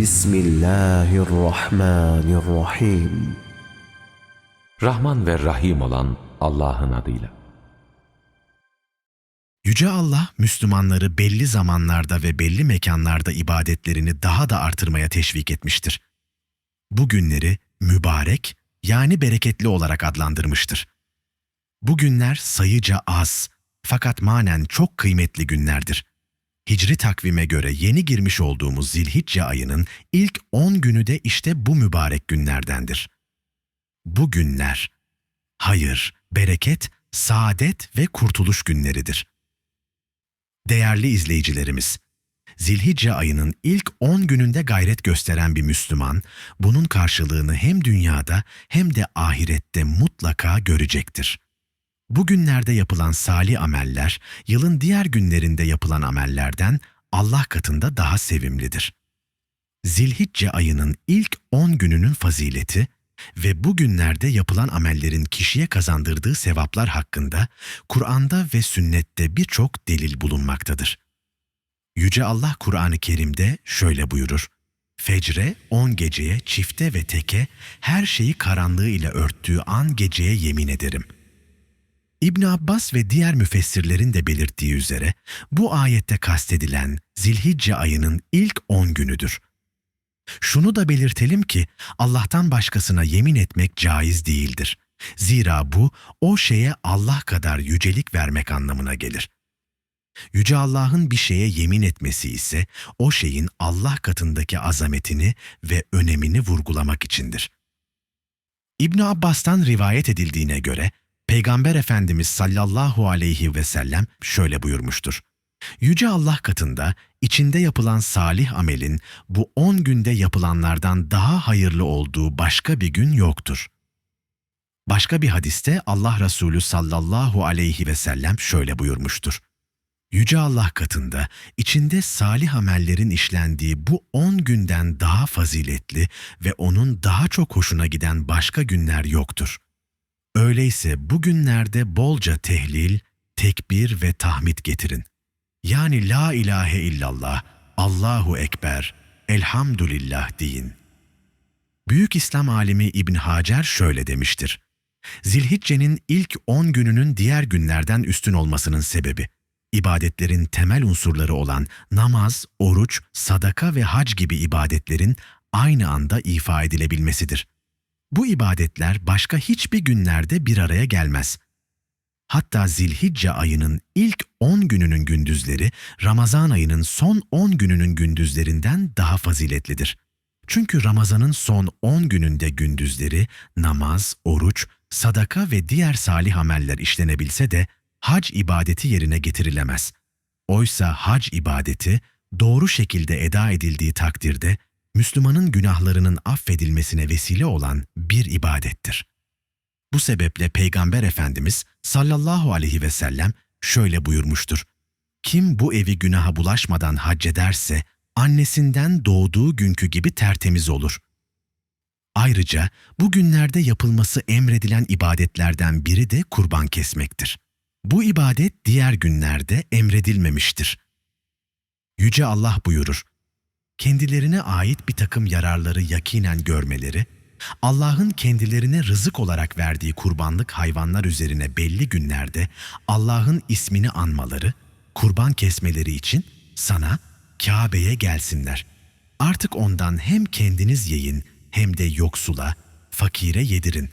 Bismillahirrahmanirrahim. Rahman ve Rahim olan Allah'ın adıyla. Yüce Allah, Müslümanları belli zamanlarda ve belli mekanlarda ibadetlerini daha da artırmaya teşvik etmiştir. Bu günleri mübarek yani bereketli olarak adlandırmıştır. Bu günler sayıca az fakat manen çok kıymetli günlerdir. Hicri takvime göre yeni girmiş olduğumuz Zilhicce ayının ilk 10 günü de işte bu mübarek günlerdendir. Bu günler hayır, bereket, saadet ve kurtuluş günleridir. Değerli izleyicilerimiz, Zilhicce ayının ilk 10 gününde gayret gösteren bir Müslüman, bunun karşılığını hem dünyada hem de ahirette mutlaka görecektir. Bu günlerde yapılan salih ameller, yılın diğer günlerinde yapılan amellerden Allah katında daha sevimlidir. Zilhicce ayının ilk 10 gününün fazileti ve bu günlerde yapılan amellerin kişiye kazandırdığı sevaplar hakkında Kur'an'da ve sünnette birçok delil bulunmaktadır. Yüce Allah Kur'an-ı Kerim'de şöyle buyurur. Fecre, on geceye, çifte ve teke, her şeyi karanlığı ile örttüğü an geceye yemin ederim. İbn Abbas ve diğer müfessirlerin de belirttiği üzere bu ayette kastedilen Zilhicce ayının ilk on günüdür. Şunu da belirtelim ki Allah'tan başkasına yemin etmek caiz değildir. Zira bu o şeye Allah kadar yücelik vermek anlamına gelir. Yüce Allah'ın bir şeye yemin etmesi ise o şeyin Allah katındaki azametini ve önemini vurgulamak içindir. İbn Abbas'tan rivayet edildiğine göre Peygamber Efendimiz sallallahu aleyhi ve sellem şöyle buyurmuştur. Yüce Allah katında içinde yapılan salih amelin bu on günde yapılanlardan daha hayırlı olduğu başka bir gün yoktur. Başka bir hadiste Allah Resulü sallallahu aleyhi ve sellem şöyle buyurmuştur. Yüce Allah katında içinde salih amellerin işlendiği bu on günden daha faziletli ve onun daha çok hoşuna giden başka günler yoktur. Öyleyse bu günlerde bolca tehlil, tekbir ve tahmid getirin. Yani la ilahe illallah, Allahu Ekber, Elhamdülillah deyin. Büyük İslam alimi İbn Hacer şöyle demiştir. Zilhicce'nin ilk 10 gününün diğer günlerden üstün olmasının sebebi, ibadetlerin temel unsurları olan namaz, oruç, sadaka ve hac gibi ibadetlerin aynı anda ifa edilebilmesidir. Bu ibadetler başka hiçbir günlerde bir araya gelmez. Hatta Zilhicce ayının ilk 10 gününün gündüzleri Ramazan ayının son 10 gününün gündüzlerinden daha faziletlidir. Çünkü Ramazan'ın son 10 gününde gündüzleri namaz, oruç, sadaka ve diğer salih ameller işlenebilse de hac ibadeti yerine getirilemez. Oysa hac ibadeti doğru şekilde eda edildiği takdirde Müslümanın günahlarının affedilmesine vesile olan bir ibadettir. Bu sebeple Peygamber Efendimiz sallallahu aleyhi ve sellem şöyle buyurmuştur. Kim bu evi günaha bulaşmadan hac ederse annesinden doğduğu günkü gibi tertemiz olur. Ayrıca bu günlerde yapılması emredilen ibadetlerden biri de kurban kesmektir. Bu ibadet diğer günlerde emredilmemiştir. Yüce Allah buyurur, kendilerine ait bir takım yararları yakinen görmeleri, Allah'ın kendilerine rızık olarak verdiği kurbanlık hayvanlar üzerine belli günlerde Allah'ın ismini anmaları, kurban kesmeleri için sana Kabe'ye gelsinler. Artık ondan hem kendiniz yiyin hem de yoksula, fakire yedirin.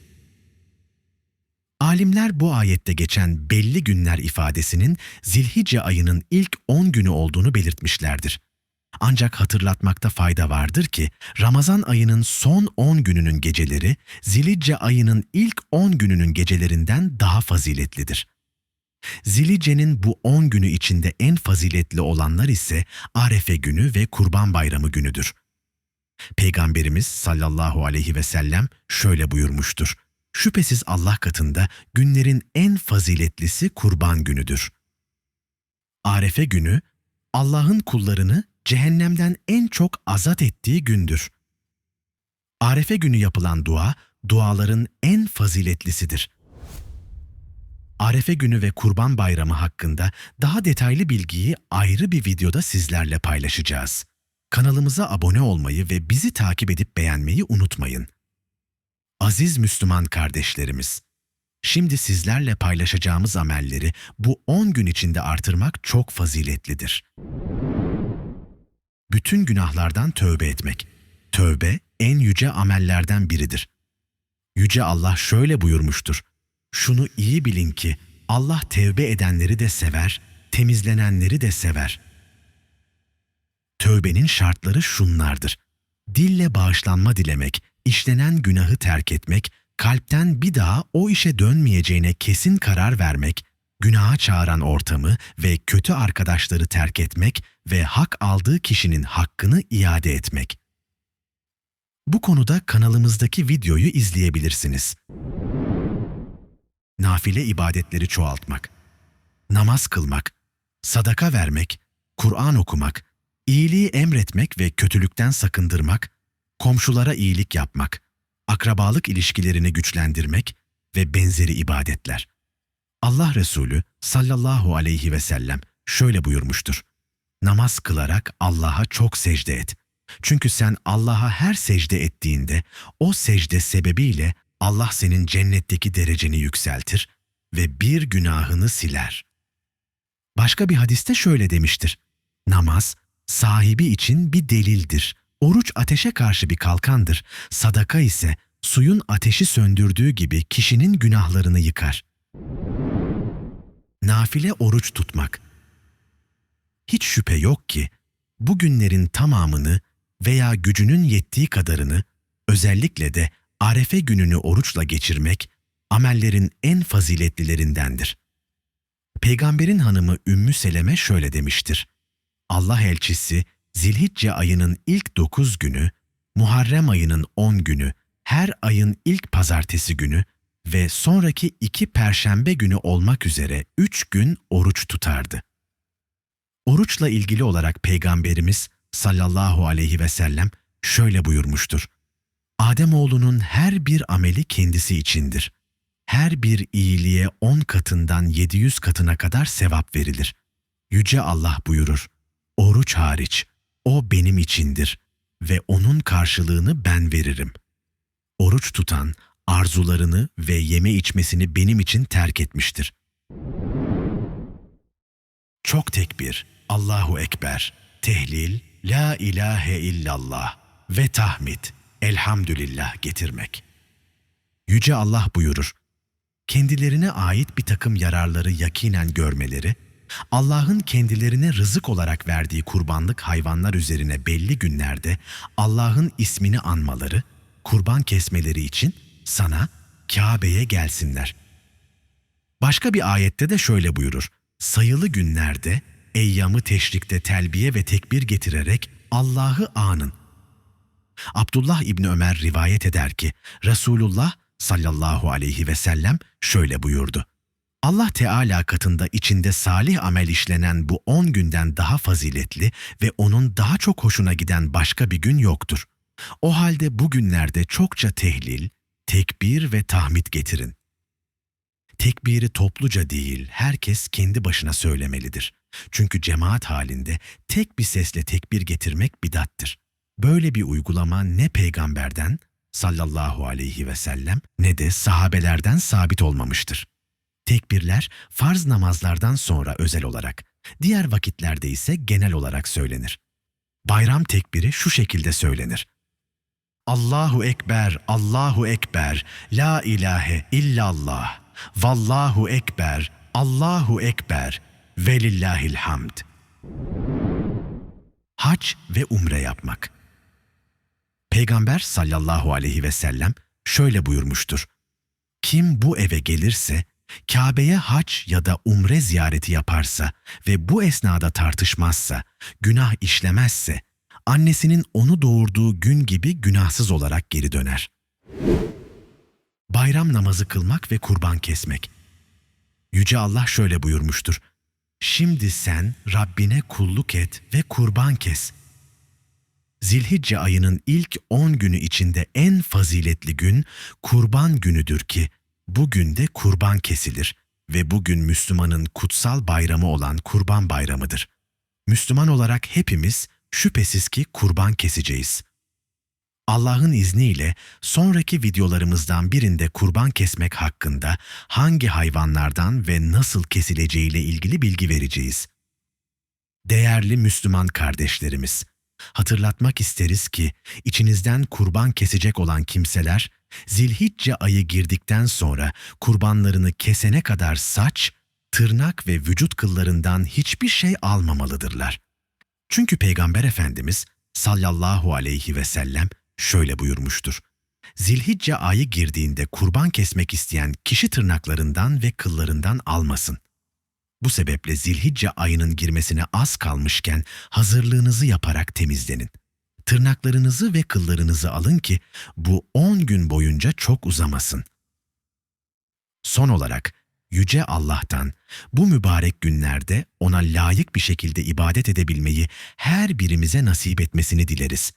Alimler bu ayette geçen belli günler ifadesinin Zilhicce ayının ilk 10 günü olduğunu belirtmişlerdir. Ancak hatırlatmakta fayda vardır ki Ramazan ayının son 10 gününün geceleri Zilhicce ayının ilk 10 gününün gecelerinden daha faziletlidir. Zilhicce'nin bu 10 günü içinde en faziletli olanlar ise Arefe günü ve Kurban Bayramı günüdür. Peygamberimiz sallallahu aleyhi ve sellem şöyle buyurmuştur. Şüphesiz Allah katında günlerin en faziletlisi kurban günüdür. Arefe günü Allah'ın kullarını cehennemden en çok azat ettiği gündür. Arefe günü yapılan dua, duaların en faziletlisidir. Arefe günü ve Kurban Bayramı hakkında daha detaylı bilgiyi ayrı bir videoda sizlerle paylaşacağız. Kanalımıza abone olmayı ve bizi takip edip beğenmeyi unutmayın. Aziz Müslüman kardeşlerimiz, şimdi sizlerle paylaşacağımız amelleri bu 10 gün içinde artırmak çok faziletlidir. Bütün günahlardan tövbe etmek. Tövbe en yüce amellerden biridir. Yüce Allah şöyle buyurmuştur. Şunu iyi bilin ki Allah tevbe edenleri de sever, temizlenenleri de sever. Tövbenin şartları şunlardır. Dille bağışlanma dilemek, işlenen günahı terk etmek, kalpten bir daha o işe dönmeyeceğine kesin karar vermek, günaha çağıran ortamı ve kötü arkadaşları terk etmek ve hak aldığı kişinin hakkını iade etmek. Bu konuda kanalımızdaki videoyu izleyebilirsiniz. Nafile ibadetleri çoğaltmak, namaz kılmak, sadaka vermek, Kur'an okumak, iyiliği emretmek ve kötülükten sakındırmak, komşulara iyilik yapmak, akrabalık ilişkilerini güçlendirmek ve benzeri ibadetler. Allah Resulü sallallahu aleyhi ve sellem şöyle buyurmuştur. Namaz kılarak Allah'a çok secde et. Çünkü sen Allah'a her secde ettiğinde o secde sebebiyle Allah senin cennetteki dereceni yükseltir ve bir günahını siler. Başka bir hadiste şöyle demiştir. Namaz sahibi için bir delildir. Oruç ateşe karşı bir kalkandır. Sadaka ise suyun ateşi söndürdüğü gibi kişinin günahlarını yıkar. Nafile oruç tutmak. Hiç şüphe yok ki bu günlerin tamamını veya gücünün yettiği kadarını özellikle de Arefe gününü oruçla geçirmek amellerin en faziletlilerindendir. Peygamberin hanımı Ümmü Seleme şöyle demiştir. Allah elçisi Zilhicce ayının ilk dokuz günü, Muharrem ayının on günü, her ayın ilk pazartesi günü ve sonraki iki perşembe günü olmak üzere üç gün oruç tutardı. Oruçla ilgili olarak Peygamberimiz sallallahu aleyhi ve sellem şöyle buyurmuştur. Ademoğlunun her bir ameli kendisi içindir. Her bir iyiliğe on katından yedi yüz katına kadar sevap verilir. Yüce Allah buyurur. Oruç hariç, o benim içindir ve onun karşılığını ben veririm. Oruç tutan, arzularını ve yeme içmesini benim için terk etmiştir. Çok tekbir, Allahu Ekber, tehlil, La ilahe illallah ve tahmid, elhamdülillah getirmek. Yüce Allah buyurur, kendilerine ait bir takım yararları yakinen görmeleri, Allah'ın kendilerine rızık olarak verdiği kurbanlık hayvanlar üzerine belli günlerde Allah'ın ismini anmaları, kurban kesmeleri için sana Kabe'ye gelsinler. Başka bir ayette de şöyle buyurur. Sayılı günlerde eyyamı teşrikte telbiye ve tekbir getirerek Allah'ı anın. Abdullah İbni Ömer rivayet eder ki Resulullah sallallahu aleyhi ve sellem şöyle buyurdu. Allah Teala katında içinde salih amel işlenen bu on günden daha faziletli ve onun daha çok hoşuna giden başka bir gün yoktur. O halde bu günlerde çokça tehlil, tekbir ve tahmid getirin. Tekbiri topluca değil, herkes kendi başına söylemelidir. Çünkü cemaat halinde tek bir sesle tekbir getirmek bidattır. Böyle bir uygulama ne peygamberden sallallahu aleyhi ve sellem ne de sahabelerden sabit olmamıştır. Tekbirler farz namazlardan sonra özel olarak, diğer vakitlerde ise genel olarak söylenir. Bayram tekbiri şu şekilde söylenir. Allahu Ekber, Allahu Ekber, La ilahe illallah, Vallahu Ekber, Allahu Ekber, Velillahil hamd. Hac ve umre yapmak. Peygamber sallallahu aleyhi ve sellem şöyle buyurmuştur. Kim bu eve gelirse, Kabe'ye hac ya da umre ziyareti yaparsa ve bu esnada tartışmazsa, günah işlemezse, annesinin onu doğurduğu gün gibi günahsız olarak geri döner. Bayram namazı kılmak ve kurban kesmek. Yüce Allah şöyle buyurmuştur. Şimdi sen Rabbine kulluk et ve kurban kes. Zilhicce ayının ilk on günü içinde en faziletli gün kurban günüdür ki bu günde kurban kesilir ve bugün Müslümanın kutsal bayramı olan kurban bayramıdır. Müslüman olarak hepimiz şüphesiz ki kurban keseceğiz. Allah'ın izniyle sonraki videolarımızdan birinde kurban kesmek hakkında hangi hayvanlardan ve nasıl kesileceğiyle ilgili bilgi vereceğiz. Değerli Müslüman kardeşlerimiz, hatırlatmak isteriz ki içinizden kurban kesecek olan kimseler Zilhicce ayı girdikten sonra kurbanlarını kesene kadar saç, tırnak ve vücut kıllarından hiçbir şey almamalıdırlar. Çünkü Peygamber Efendimiz sallallahu aleyhi ve sellem şöyle buyurmuştur. Zilhicce ayı girdiğinde kurban kesmek isteyen kişi tırnaklarından ve kıllarından almasın. Bu sebeple Zilhicce ayının girmesine az kalmışken hazırlığınızı yaparak temizlenin. Tırnaklarınızı ve kıllarınızı alın ki bu 10 gün boyunca çok uzamasın. Son olarak Yüce Allah'tan bu mübarek günlerde ona layık bir şekilde ibadet edebilmeyi her birimize nasip etmesini dileriz.